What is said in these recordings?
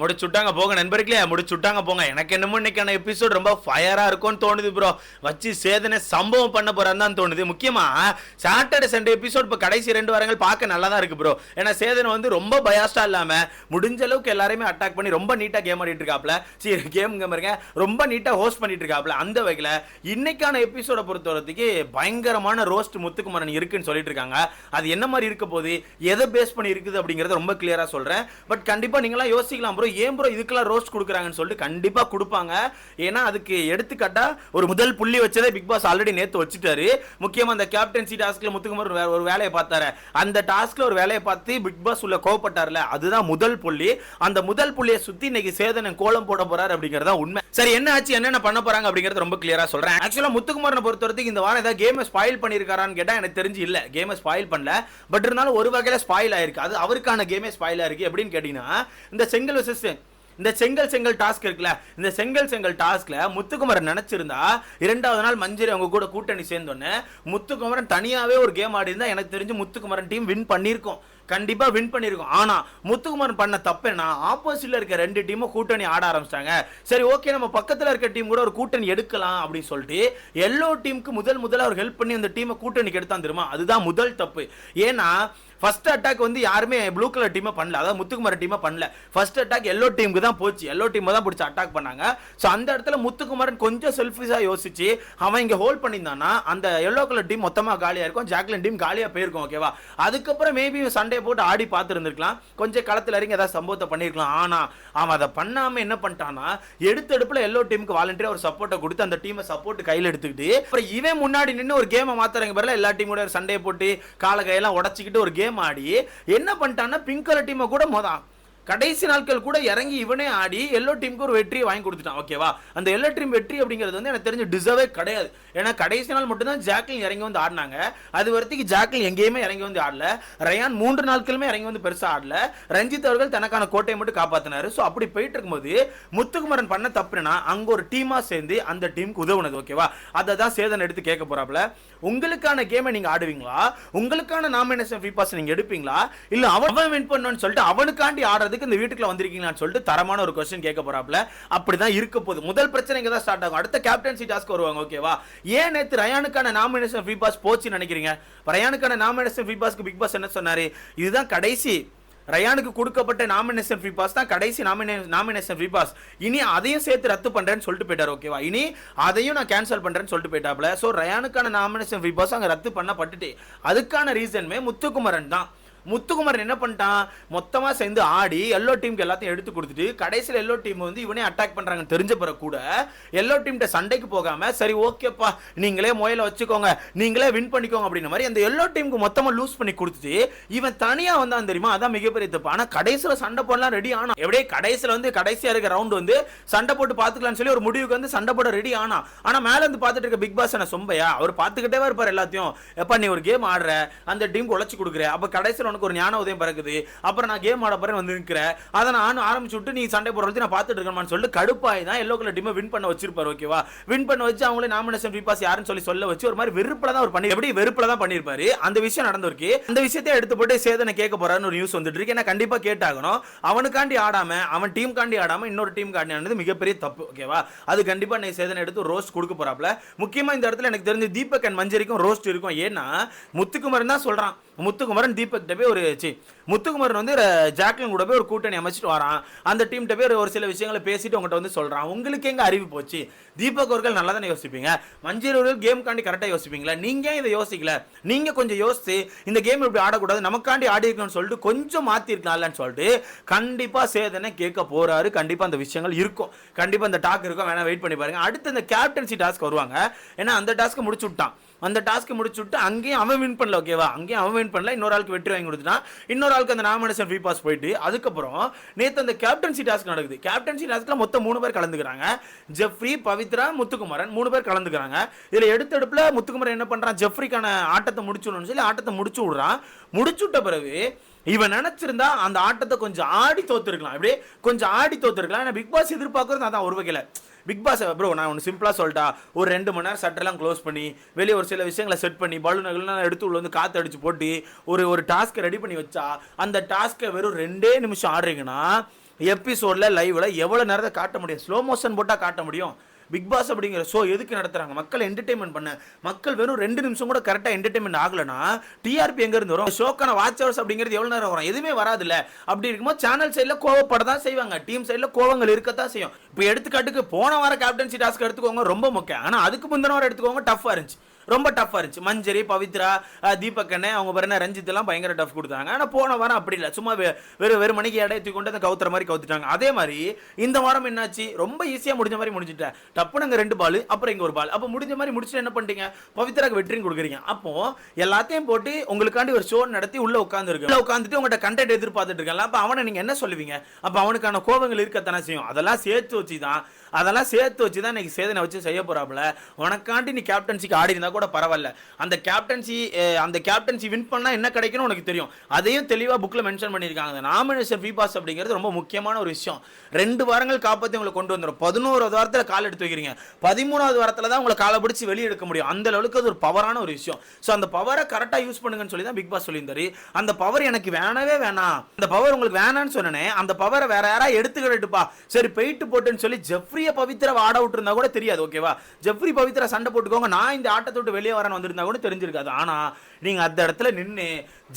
முடிச்சுட்டாங்க போங்க நண்பர்களே முடிச்சுட்டாங்க போங்க. எனக்கு என்னமோ இன்னைக்கான எபிசோட் ரொம்ப ஃபயராக இருக்கும்னு தோணுது ப்ரோ வச்சு சேதனை சம்பவம் பண்ண போறான்னு தான் தோணுது. முக்கியமா சாட்டர்டே சண்டே எபிசோட் இப்போ கடைசி ரெண்டு வாரங்கள் பார்க்க நல்லா தான் இருக்கு ப்ரோ ஏன்னா சேதனை வந்து ரொம்ப பயாஸ்டா இல்லாம முடிஞ்ச அளவுக்கு எல்லாருமே அட்டாக் பண்ணி ரொம்ப நீட்டாக கேம் ஆடிட்டு இருக்காப்ல. சரி கேம் பாருங்க. ரொம்ப நீட்டாக ஹோஸ்ட் பண்ணிட்டு இருக்காப்ல. அந்த வகையில் இன்னைக்கான எபிசோட பொறுத்தவரத்துக்கு பயங்கரமான ரோஸ்ட் முத்துக்குமரன் இருக்குன்னு சொல்லிட்டு இருக்காங்க. அது என்ன மாதிரி இருக்க போகுது? எதை பேஸ் பண்ணி இருக்குது அப்படிங்கறத ரொம்ப கிளியரா சொல்றேன். பட் கண்டிப்பா நீங்களாம் யோசிக்கலாம் ப்ரோ ஏன் ப்ரோ இதுக்கெல்லாம் ரோஸ்ட் கொடுக்குறாங்கன்னு சொல்லிட்டு கண்டிப்பாக கொடுப்பாங்க. ஏன்னா அதுக்கு எடுத்துக்காட்டா ஒரு முதல் புள்ளி வச்சதே பிக் பாஸ் ஆல்ரெடி நேற்று வச்சுட்டாரு. முக்கியமாக அந்த கேப்டன்சி டாஸ்க்கில் முத்துக்குமார் ஒரு வேலையை பார்த்தாரு. அந்த டாஸ்க்கில் ஒரு வேலையை பார்த்து பிக் பாஸ் உள்ள கோவப்பட்டார்ல அதுதான் முதல் புள்ளி. அந்த முதல் புள்ளியை சுற்றி இன்னைக்கு சேதனன் கோலம் போட போறாரு அப்படிங்கறதா உண்மை. சரி என்ன ஆச்சு என்னென்ன பண்ண போறாங்க அப்படிங்கிறது ரொம்ப கிளியரா சொல்றேன். ஆக்சுவலா முத்துக்குமாரனை பொறுத்த வரைக்கும் இந்த வாரம் ஏதாவது கேமை ஸ்பாயில் பண்ணிருக்காரான்னு கேட்டா எனக்கு தெரிஞ்சு இல்ல. கேமை ஸ்பாயில் பண்ணல. பட் இருந்தாலும் ஒரு வகையில ஸ்பாயில் ஆயிருக்கு. அது அவருக்கான கேமே ஸ்பாயில் ஆயிருக்கு. எப்படின்னு கேட்டீங்கன்னா இந்த செங்கல் வசஸ் இந்த செங்கல் செங்கல் டாஸ்க் இருக்குல்ல இந்த செங்கல் செங்கல் டாஸ்க்ல முத்துக்குமரன் நினைச்சிருந்தா இரண்டாவது நாள் மஞ்சரி அவங்க கூட கூட்டணி சேர்ந்தோன்னு முத்துக்குமரன் தனியாவே ஒரு கேம் ஆடி இருந்தா எனக்கு தெரிஞ்சு முத்துக்குமரன் டீம் வின் பண்ணியிருக்கோம். கண்டிப்பா வின் பண்ணியிருக்கோம். ஆனா முத்துக்குமரன் பண்ண தப்பு என்ன ஆப்போசிட்ல இருக்க ரெண்டு டீமும் கூட்டணி ஆட ஆரம்பிச்சிட்டாங்க. சரி ஓகே நம்ம பக்கத்துல இருக்க டீம் கூட ஒரு கூட்டணி எடுக்கலாம் அப்படின்னு சொல்லிட்டு எல்லோ டீமுக்கு முதல் முதல்ல அவர் ஹெல்ப் பண்ணி அந்த டீமை கூட்டணிக்கு எடுத்தான் தெரியுமா? அதுதான் முதல் தப்பு. ஏன்னா ஃபர்ஸ்ட் அட்டாக் வந்து யாருமே ப்ளூ கலர் டீமை பண்ணல. அதாவது முத்துக்குமார் டீமை பண்ணல. ஃபர்ஸ்ட் அட்டாக் எல்லோ டீமுக்கு தான் போச்சு. எல்லோ டீம் தான் பிடிச்சி அட்டாக் பண்ணாங்க. ஸோ அந்த இடத்துல முத்துக்குமாரன் கொஞ்சம் செல்ஃபிஷாக யோசிச்சு அவன் இங்கே ஹோல்ட் பண்ணியிருந்தானா அந்த எல்லோ கலர் டீம் மொத்தமாக காலியாக இருக்கும். ஜாக்லின் டீம் காலியாக போயிருக்கும் ஓகேவா அதுக்கப்புறம் மேபி சண்டே போட்டு ஆடி பார்த்துருந்துருக்கலாம். கொஞ்சம் களத்தில் இறங்கி ஏதாவது சம்பவத்தை பண்ணியிருக்கலாம். ஆனால் அவன் அதை பண்ணாமல் என்ன பண்ணிட்டான்னா எடுத்தடுப்பில் எல்லோ டீமுக்கு வாலண்டியர் ஒரு சப்போர்ட்டை கொடுத்து அந்த டீமை சப்போர்ட் கையில் எடுத்துக்கிட்டு அப்புறம் இவன் முன்னாடி நின்று ஒரு கேமை மாத்துறாங்க பாருல எல்லா டீமோட சண்டையை போட்டு கால கையெல்லாம் உடச்சிக்கிட்டு ஒரு கேம் ஆடி என்ன பண்ணிட்டான்னா பிங்க் கலர் டீமை கூட மொதல் கடைசி நாட்கள் கூட இறங்கி இவனே ஆடி எல்லோ டீமுக்கு ஒரு வெற்றியை வாங்கி கொடுத்துட்டான். ஓகேவா அந்த எல்லோ டீம் வெற்றி அப்படிங்கிறது வந்து எனக்கு தெரிஞ்ச டிசர்வே கிடையாது. ஏன்னா கடைசி நாள் மட்டும்தான் ஜாக்லின் இறங்கி வந்து ஆடினாங்க. அது வரைக்கும் ஜாக்லின் எங்கேயுமே இறங்கி வந்து ஆடல. ரயான் மூன்று நாட்களுமே இறங்கி வந்து பெருசாக ஆடல. ரஞ்சித் அவர்கள் தனக்கான கோட்டையை மட்டும் காப்பாத்தினாரு. ஸோ அப்படி போயிட்டு இருக்கும்போது முத்துக்குமரன் பண்ண தப்புனா அங்கே ஒரு டீமாக சேர்ந்து அந்த டீமுக்கு உதவுனது. ஓகேவா அதை தான் சேதன் எடுத்து கேட்க போறாப்ல உங்களுக்கான கேமை நீங்கள் ஆடுவீங்களா? உங்களுக்கான நாமினேஷன் ஃப்ரீ பாஸ் நீங்கள் எடுப்பீங்களா? இல்லை அவன் வின் பண்ணணும்னு சொல்லிட்டு அவனுக்காண்டி ஆடுறது ஆடுறதுக்கு இந்த வீட்டுக்குள்ள வந்திருக்கீங்களான்னு சொல்லிட்டு தரமான ஒரு கொஸ்டின் கேட்க போறாப்ல அப்படிதான் இருக்க போகுது. முதல் பிரச்சனை தான் ஸ்டார்ட் ஆகும். அடுத்த கேப்டன்சி டாஸ்க் வருவாங்க ஓகேவா ஏன் நேற்று ரயானுக்கான நாமினேஷன் ஃப்ரீ பாஸ் போச்சுன்னு நினைக்கிறீங்க? ரயானுக்கான நாமினேஷன் ஃப்ரீ பாஸ்க்கு பிக் பாஸ் என்ன சொன்னாரு? இதுதான் கடைசி. ரயானுக்கு கொடுக்கப்பட்ட நாமினேஷன் ஃப்ரீ பாஸ் தான் கடைசி நாமினே நாமினேஷன் ஃப்ரீ பாஸ் இனி அதையும் சேர்த்து ரத்து பண்றேன்னு சொல்லிட்டு போயிட்டார் ஓகேவா இனி அதையும் நான் கேன்சல் பண்ணுறேன்னு சொல்லிட்டு போயிட்டாப்ல ஸோ ரயானுக்கான நாமினேஷன் ஃப்ரீ பாஸ் அங்கே ரத்து பண்ணப்பட்டுட்டு அதுக்கான ரீசன்மே முத்துக்குமரன் தான். முத்துக்குமரன் என்ன பண்ணிட்டான்? மொத்தமாக சேர்ந்து ஆடி எல்லோ டீமுக்கு எல்லாத்தையும் எடுத்து கொடுத்துட்டு கடைசியில் எல்லோ டீம் வந்து இவனே அட்டாக் பண்ணுறாங்கன்னு தெரிஞ்ச பிறகு கூட எல்லோ டீம்கிட்ட சண்டைக்கு போகாமல் சரி ஓகேப்பா நீங்களே முயல வச்சுக்கோங்க நீங்களே வின் பண்ணிக்கோங்க அப்படின்ற மாதிரி அந்த எல்லோ டீமுக்கு மொத்தமாக லூஸ் பண்ணி கொடுத்துட்டு இவன் தனியாக வந்தான் தெரியுமா? அதான் மிகப்பெரிய தப்பு. ஆனால் கடைசியில் சண்டை போடலாம் ரெடி ஆனா. எப்படியே கடைசியில் வந்து கடைசியாக இருக்க ரவுண்ட் வந்து சண்டை போட்டு பார்த்துக்கலாம்னு சொல்லி ஒரு முடிவுக்கு வந்து சண்டை போட ரெடி ஆனா. ஆனால் மேலே இருந்து பார்த்துட்டு இருக்க பிக் பாஸ் என்ன சொம்பையா? அவர் பார்த்துக்கிட்டே இருப்பார் எல்லாத்தையும். எப்பா நீ ஒரு கேம் ஆடுற. அந்த டீம் உழைச்சி கொடுக்குற. அப்போ கடைசியில் உனக்கு ஒரு ஞான உதயம் பிறகுது அப்புறம் நான் கேம் ஆட போறேன் வந்து நிற்கிறேன் அதை நான் ஆரம்பிச்சு விட்டு நீ சண்டை போடுறது நான் பார்த்துட்டு இருக்கேன்னு சொல்லிட்டு கடுப்பாய் தான் எல்லோ கலர் டீமை வின் பண்ண வச்சிருப்பாரு ஓகேவா வின் பண்ண வச்சு அவங்களே நாமினேஷன் ரீபாஸ் பாஸ் யாருன்னு சொல்லி சொல்ல வச்சு ஒரு மாதிரி வெறுப்பில் தான் அவர் பண்ணி எப்படி வெறுப்பில் தான் பண்ணியிருப்பாரு? அந்த விஷயம் நடந்திருக்கு. அந்த விஷயத்தை எடுத்து போட்டு சேதனை கேட்க போறாருன்னு ஒரு நியூஸ் வந்துட்டு இருக்கு. ஏன்னா கண்டிப்பாக கேட்டாகணும். அவனுக்காண்டி ஆடாம அவன் டீம் காண்டி ஆடாம இன்னொரு டீம் காண்டி ஆனது மிகப்பெரிய தப்பு ஓகேவா அது கண்டிப்பா நீ சேதனை எடுத்து ரோஸ்ட் கொடுக்க போறாப்ல முக்கியமா இந்த இடத்துல எனக்கு தெரிஞ்சு தீபக் அண்ட் மஞ்சரிக்கும் ரோஸ்ட் இருக்கும். ஏன்னா முத்துக்குமரன் தான் சொல்றான். முத்துக்குமரன் தீபக் போய் ஒரு சி முத்துக்குமரன் வந்து ஜாக்லின் கூட போய் ஒரு கூட்டணி அமைச்சிட்டு வரான். அந்த டீம்கிட்ட போய் ஒரு சில விஷயங்களை பேசிட்டு உங்கள்கிட்ட வந்து சொல்கிறான் உங்களுக்கு எங்கே அறிவு போச்சு? தீபக் அவர்கள் நல்லா தானே யோசிப்பீங்க? மஞ்சள் அவர்கள் கேம் காண்டி கரெக்டாக யோசிப்பீங்களா? நீங்கள் இதை யோசிக்கல? நீங்கள் கொஞ்சம் யோசித்து இந்த கேம் இப்படி ஆடக்கூடாது நமக்காண்டி ஆடி இருக்கணும்னு சொல்லிட்டு கொஞ்சம் மாற்றிருக்கலாம்லன்னு சொல்லிட்டு கண்டிப்பாக சேதனை கேட்க போறாரு. கண்டிப்பாக அந்த விஷயங்கள் இருக்கும். கண்டிப்பாக அந்த டாக் இருக்கும். வேணால் வெயிட் பண்ணி பாருங்க. அடுத்து அந்த கேப்டன்சி டாஸ்க் வருவாங்க. ஏன்னா அந்த டாஸ்க்கு முடிச்சு விட்டான். அந்த டாஸ்க்கை முடிச்சு விட்டு அங்கேயும் அவன் வின் பண்ணல ஓகேவா அங்கேயும் அவன் வின் பண்ணல இன்னொரு ஆளுக்கு வெற்றி வாங்கி கொடுத்துட்டான். இன்னொரு ஆளுக்கு அந்த நாமினேஷன் ஃப்ரீ பாஸ் போயிட்டு அதுக்கப்புறம் நேற்று அந்த கேப்டன்சி டாஸ்க் நடக்குது. கேப்டன்சி டாஸ்க்கில் மொத்தம் மூணு பேர் கலந்துக்கிறாங்க. ஜெஃப்ரி பவித்ரா முத்துக்குமரன் மூணு பேர் கலந்துக்கிறாங்க. இதில் எடுத்தடுப்பில் முத்துக்குமரன் என்ன பண்ணுறான் ஜெஃப்ரிக்கான ஆட்டத்தை முடிச்சுடணும்னு சொல்லி ஆட்டத்தை முடிச்சு விடுறான். முடிச்சு விட்ட பிறகு இவன் நினைச்சிருந்தா அந்த ஆட்டத்தை கொஞ்சம் ஆடி தோத்துருக்கலாம். அப்படியே கொஞ்சம் ஆடி தோத்துருக்கலாம். ஏன்னா பிக் பாஸ் எதிர்பார்க்கறது அதான் ஒரு வகையில். பிக் பாஸ் ப்ரோ நான் ஒன்று சிம்பிளாக சொல்லிட்டா ஒரு ரெண்டு மணி நேரம் சட்டெல்லாம் க்ளோஸ் பண்ணி வெளியே ஒரு சில விஷயங்களை செட் பண்ணி பலூன்கள்லாம் எடுத்து உள்ள வந்து காற்று அடிச்சு போட்டு ஒரு ஒரு டாஸ்க்கை ரெடி பண்ணி வச்சா அந்த டாஸ்க்கை வெறும் ரெண்டே நிமிஷம் ஆடுறீங்கன்னா எபிசோடில் லைவில் எவ்வளோ நேரத்தை காட்ட முடியும்? ஸ்லோ மோஷன் போட்டால் காட்ட முடியும். பிக் பாஸ் அப்படிங்கிற ஷோ எதுக்கு நடத்துறாங்க? மக்கள் என்டர்டைன்மெண்ட் பண்ண. மக்கள் வெறும் ரெண்டு நிமிஷம் கூட கரெக்டாக என்டர்டைன்மெண்ட் ஆகலைன்னா டிஆர்பி எங்க இருந்து வரும்? ஷோக்கான வாட்ச் ஹவர்ஸ் அப்படிங்கிறது எவ்வளோ நேரம் வரும்? எதுவுமே வராதுல்ல. அப்படி இருக்கும்போது சேனல் சைடில் கோவப்பட தான் செய்வாங்க. டீம் சைடில் கோவங்கள் இருக்கத்தான் செய்யும். இப்போ எடுத்துக்காட்டுக்கு போன வார கேப்டன்சி டாஸ்க் எடுத்துக்கோங்க ரொம்ப முக்கியம். ஆனால் அதுக்கு முந்தின வாரம் எடுத்துக்கோங்க டஃப்பாக இருந்துச்சு. ரொம்ப டஃப்பாக இருந்துச்சு. மஞ்சரி பவித்ரா தீபக்கண்ணே அவங்க பாருங்க ரஞ்சித் எல்லாம் பயங்கர டஃப் கொடுத்தாங்க. ஆனால் போன வாரம் அப்படி இல்லை. சும்மா வெ- வெறும் வெறும் மணிக்கு இடையை தூக்கி கொண்டு அந்த கவுத்துற மாதிரி கவுத்துட்டாங்க. அதே மாதிரி இந்த வாரம் என்னாச்சு? ரொம்ப ஈஸியாக முடிஞ்ச மாதிரி முடிஞ்சுட்டேன். டப்புனு அங்கே ரெண்டு பால் அப்புறம் இங்கே ஒரு பால் அப்போ முடிஞ்ச மாதிரி முடிச்சுட்டு என்ன பண்ணிட்டீங்க? பவித்ராக்கு வெற்றியும் கொடுக்குறீங்க. அப்போ எல்லாத்தையும் போட்டு உங்களுக்காண்டி ஒரு ஷோ நடத்தி உள்ள உட்காந்துருக்கு உள்ள உட்காந்துட்டு உங்கள்கிட்ட கண்டென்ட் எதிர்பார்த்துட்டு இருக்கல அப்போ அவனை நீங்கள் என்ன சொல்லுவீங்க? அப்போ அவனுக்கான கோபங்கள் இருக்கத்தானே செய்யும். அதெல்லாம் சேர்த்து வச்சு தான் அதெல்லாம் சேர்த்து வச்சு தான் இன்னைக்கு சேதனை வச்சு செய்ய போகிறாப்புல உனக்காண்டி நீ கேப்டன்சிக்கு ஆடி இருந்தால் கூட பரவாயில்ல. அந்த கேப்டன்சி அந்த கேப்டன்சி வின் பண்ணால் என்ன கிடைக்கணும் உனக்கு தெரியும். அதையும் தெளிவாக புக்கில் மென்ஷன் பண்ணியிருக்காங்க. அந்த நாமினேஷன் ஃபீ பாஸ் அப்படிங்கிறது ரொம்ப முக்கியமான ஒரு விஷயம். ரெண்டு வாரங்கள் காப்பாற்றி உங்களை கொண்டு வந்துடும் பதினோராவது வாரத்தில் கால் எடுத்து வைக்கிறீங்க. பதிமூணாவது வாரத்தில் தான் உங்களை காலை பிடிச்சி வெளியே எடுக்க முடியும். அந்த அளவுக்கு அது ஒரு பவரான ஒரு விஷயம். ஸோ அந்த பவரை கரெக்டாக யூஸ் பண்ணுங்கன்னு சொல்லி தான் பிக் பாஸ் சொல்லியிருந்தாரு. அந்த பவர் எனக்கு வேணவே வேணாம். அந்த பவர் உங்களுக்கு வேணான்னு சொன்னேனே அந்த பவரை வேற யாராவது எடுத்துக்கிட்டுப்பா சரி போயிட்டு போட்டுன்னு சொல்லி ஜெஃப்ரிய பவித்ரா ஆட விட்டுருந்தா கூட தெரியாது ஓகேவா ஜெஃப்ரி பவித்ரா சண்டை போட்டுக்கோங்க. நான் இந்த ஆட்டத்தை விட்டு வெளியே வரேன் வந்திருந்தா கூட தெரிஞ்சிருக்காது. ஆனா நீங்கள் அந்த இடத்துல நின்று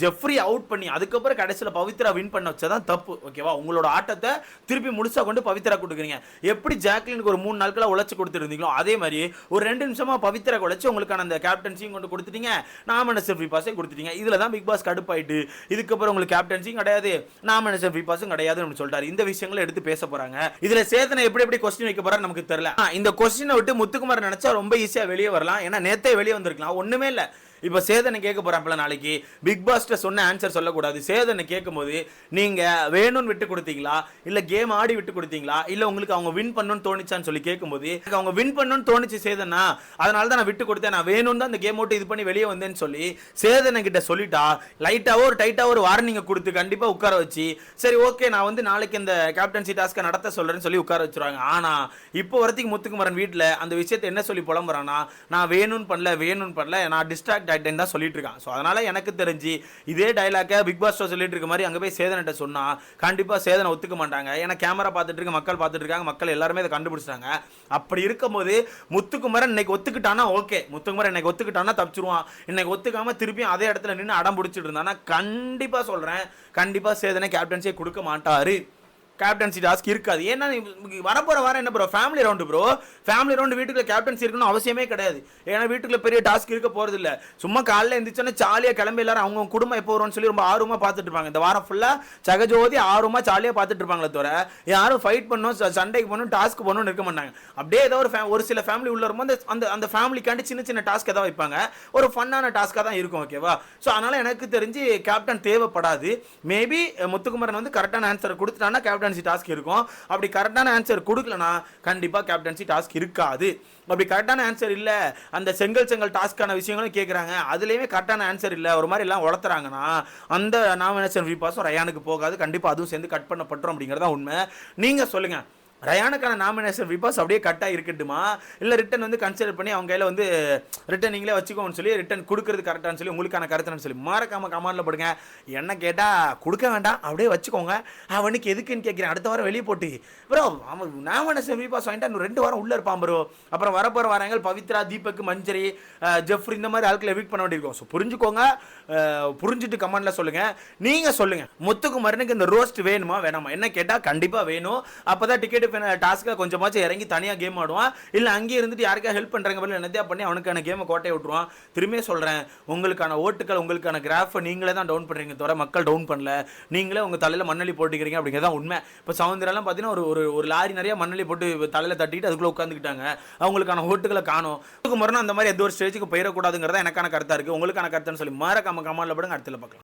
ஜெஃப்ரி அவுட் பண்ணி அதுக்கப்புறம் கடைசியில் பவித்ரா வின் பண்ண வச்சதான் தப்பு ஓகேவா உங்களோட ஆட்டத்தை திருப்பி முடிச்சா கொண்டு பவித்ரா கொடுக்குறீங்க. எப்படி ஜாக்லினுக்கு ஒரு மூணு நாட்களாக உழைச்சி கொடுத்துருந்தீங்களோ அதே மாதிரி ஒரு ரெண்டு நிமிஷமாக பவித்ரா உழைச்சி உங்களுக்கான அந்த கேப்டன்சியும் கொண்டு கொடுத்துட்டீங்க. நாமினேஷன் ஃப்ரீ பாஸையும் கொடுத்துட்டீங்க. இதில் தான் பிக் பாஸ் கடுப்பாயிட்டு இதுக்கப்புறம் உங்களுக்கு கேப்டன்சியும் கிடையாது. நாமினேஷன் ஃப்ரீ பாஸும் கிடையாதுன்னு சொல்லிட்டாரு. இந்த விஷயங்களை எடுத்து பேச போகிறாங்க இதில் சேதனை எப்படி எப்படி கொஸ்டின் வைக்க போறாரு நமக்கு தெரியல. இந்த கொஸ்டினை விட்டு முத்துக்குமார் நினச்சா ரொம்ப ஈஸியாக வெளியே வரலாம். ஏன்னா நேத்தே வெளியே வந்திருக்கலாம். ஒன்றுமே இல்லை. இப்போ சேதனை கேட்க போகிறாப்பில நாளைக்கு. பிக் பாஸ்ட சொன்ன ஆன்சர் சொல்லக்கூடாது. சேதனை கேட்கும்போது நீங்கள் வேணும்னு விட்டு கொடுத்தீங்களா? இல்லை கேம் ஆடி விட்டு கொடுத்தீங்களா? இல்லை உங்களுக்கு அவங்க வின் பண்ணணும்னு தோணுச்சான்னு சொல்லி கேட்கும்போது அவங்க வின் பண்ணணும்னு தோணுச்சு சேதனா? அதனால தான் நான் விட்டு கொடுத்தேன். நான் வேணும்னு தான் அந்த கேம் ஓட்டு இது பண்ணி வெளியே வந்தேன்னு சொல்லி சேதனை கிட்ட சொல்லிட்டா லைட்டாவோ ஒரு டைட்டாவோ ஒரு வார்னிங்கை கொடுத்து கண்டிப்பாக உட்கார வச்சு சரி ஓகே நான் வந்து நாளைக்கு இந்த கேப்டன்சி டாஸ்க்கை நடத்த சொல்கிறேன்னு சொல்லி உட்கார வச்சுருவாங்க. ஆனால் இப்போ வரத்துக்கு முத்துக்குமரன் வீட்டில் அந்த விஷயத்தை என்ன சொல்லி புலம்புறான்னா நான் வேணும்னு பண்ணல வேணும்னு பண்ணல நான் டிஸ்ட்ராக்ட் டைட்டன் தான் சொல்லிட்டு இருக்கான் ஸோ அதனால எனக்கு தெரிஞ்சு இதே டைலாக்கை பிக் பாஸ் சொல்லிட்டு இருக்க மாதிரி அங்கே போய் சேதனிட்ட சொன்னால் கண்டிப்பாக சேதனை ஒத்துக்க மாட்டாங்க. ஏன்னா கேமரா பார்த்துட்டு இருக்க மக்கள் பார்த்துட்டு இருக்காங்க மக்கள் எல்லாருமே இதை கண்டுபிடிச்சிட்டாங்க. அப்படி இருக்கும்போது முத்துக்குமரன் இன்னைக்கு ஒத்துக்கிட்டானா ஓகே. முத்துக்குமரன் இன்னைக்கு ஒத்துக்கிட்டானா தப்பிச்சிருவான். இன்னைக்கு ஒத்துக்காம திருப்பியும் அதே இடத்துல நின்று அடம் பிடிச்சிட்டு இருந்தானா கண்டிப்பாக சொல்கிறேன் கண்டிப்பாக சேதனை கேப்டன்சியை கொடுக்க மாட்டாரு. கேப்டன்சி டாஸ்க் இருக்காது. ஏன்னா வரப்போகிற வாரம் என்ன bro family round bro family round வீட்டுக்குள்ள கேப்டன்சி இருக்கணும் அவசியமே கிடையாது. ஏன்னா வீட்டுக்குள்ள பெரிய டாஸ்க் இருக்க போகிறது இல்லை சும்மா காலையில் எழுந்திரிச்சோன்னா ஜாலியாக கிளம்பி எல்லாரும் அவங்க குடும்பம் எப்போ வரும்னு சொல்லி ரொம்ப ஆர்வமாக பார்த்துட்டு இருப்பாங்க. இந்த வாரம் ஃபுல்லாக சகஜோதி ஆர்வமாக ஜாலியாக பார்த்துட்டு இருப்பாங்களே தவிர யாரும் ஃபைட் பண்ணணும் ச- சண்டைக்கு போகணும் டாஸ்க் போகணும்னு இருக்க மாட்டாங்க. அப்படியே ஏதோ ஒரு ஒரு சில ஃபேமிலி உள்ள வரும்போது அந்த- அந்த ஃபேமிலிக்காண்டி சின்ன சின்ன டாஸ்க் ஏதாவது வைப்பாங்க. ஒரு ஃபன்னான டாஸ்க்காக தான் இருக்கும் ஓகேவா ஸோ அதனால் எனக்கு தெரிஞ்சு கேப்டன் தேவைப்படாது. மேபி முத்துக்குமரன் வந்து கரெக்டான ஆன்சர் கொடுத்துட்டானா கேப்டன்சி டாஸ்க் இருக்கும். அப்படி கரெக்டான ஆன்சர் கொடுக்கலனா கண்டிப்பாக கேப்டன்சி டாஸ்க் இருக்காது. அப்படி கரெக்டான ஆன்சர் இல்லை அந்த செங்கல் செங்கல் டாஸ்க்கான விஷயங்களும் கேட்குறாங்க அதுலேயுமே கரெக்டான ஆன்சர் இல்லை. ஒரு மாதிரி எல்லாம் வளர்த்துறாங்கன்னா அந்த நாமினேஷன் ரீபாஸும் ரயானுக்கு போகாது. கண்டிப்பாக அதுவும் சேர்ந்து கட் பண்ணப்பட்டுரும் அப்படிங்கிறதா உண்மை. நீங்கள் சொல்லுங்கள் ரயானுக்கான நாமினேஷன் விபாஸ் அப்படியே கட்டாக இருக்கட்டுமா இல்லை ரிட்டன் வந்து கன்சிடர் பண்ணி அவங்க கையில் வந்து ரிட்டன் நீங்களே வச்சுக்கோன்னு சொல்லி ரிட்டன் கொடுக்கறது கரெக்டானு சொல்லி உங்களுக்கான கருத்துன்னு சொல்லி மறக்காமல் கமாண்டில் போடுங்க. என்ன கேட்டால் கொடுக்க வேண்டாம் அப்படியே வச்சுக்கோங்க. அவனுக்கு எதுக்குன்னு கேட்குறேன் அடுத்த வாரம் வெளியே போட்டு. ப்ரோ அவன் நாமினேஷன் விபாஸ் வாங்கிட்டு ரெண்டு வாரம் உள்ளே இருப்பான் ப்ரோ அப்புறம் வரப்போகிற வாரங்கள் பவித்ரா தீபக் மஞ்சரி ஜெஃப்ரி இந்த மாதிரி ஆட்களை எவிக் பண்ண வேண்டியிருக்கோம். ஸோ புரிஞ்சுக்கோங்க. புரிஞ்சுட்டு கமெண்ட்ல சொல்லுங்கள் நீங்கள் சொல்லுங்கள் முத்துக்குமாரனுக்கு இந்த ரோஸ்ட் வேணுமா வேணாமா? என்ன கேட்டால் கண்டிப்பாக வேணும். அப்போ தான் டிக்கெட் டாஸ்க்கை கொஞ்சமாச்சும் இறங்கி தனியாக கேம் ஆடுவான். இல்லை அங்கேயே இருந்துட்டு யாருக்கா ஹெல்ப் பண்றாங்க பதில் என்னத்தையா பண்ணி அவனுக்கான கேமை கோட்டையை விட்டுருவான். திரும்பியே சொல்றேன் உங்களுக்கான ஓட்டுகள் உங்களுக்கான கிராஃபை நீங்களே தான் டவுன் பண்ணுறீங்க தவிர மக்கள் டவுன் பண்ணல. நீங்களே உங்கள் தலையில் மண்ணலி போட்டுக்கிறீங்க அப்படிங்கிறதான் உண்மை. இப்போ சவுந்தரெல்லாம் பார்த்தீங்கன்னா ஒரு ஒரு ஒரு லாரி நிறைய மண்ணலி போட்டு தலையில் தட்டிட்டு அதுக்குள்ளே உட்காந்துக்கிட்டாங்க அவங்களுக்கான ஓட்டுகளை காணும். முத்துக்குமரனும் அந்த மாதிரி எந்த ஒரு ஸ்டேஜுக்கு போயிடக்கூடாதுங்கிறதா எனக்கான கருத்தாக இருக்கு. உங்களுக்கான கருத்துன்னு சொல்லி மறக்காம கமாண்டில் படுங்க அடுத்துல பார்க்கலாம்.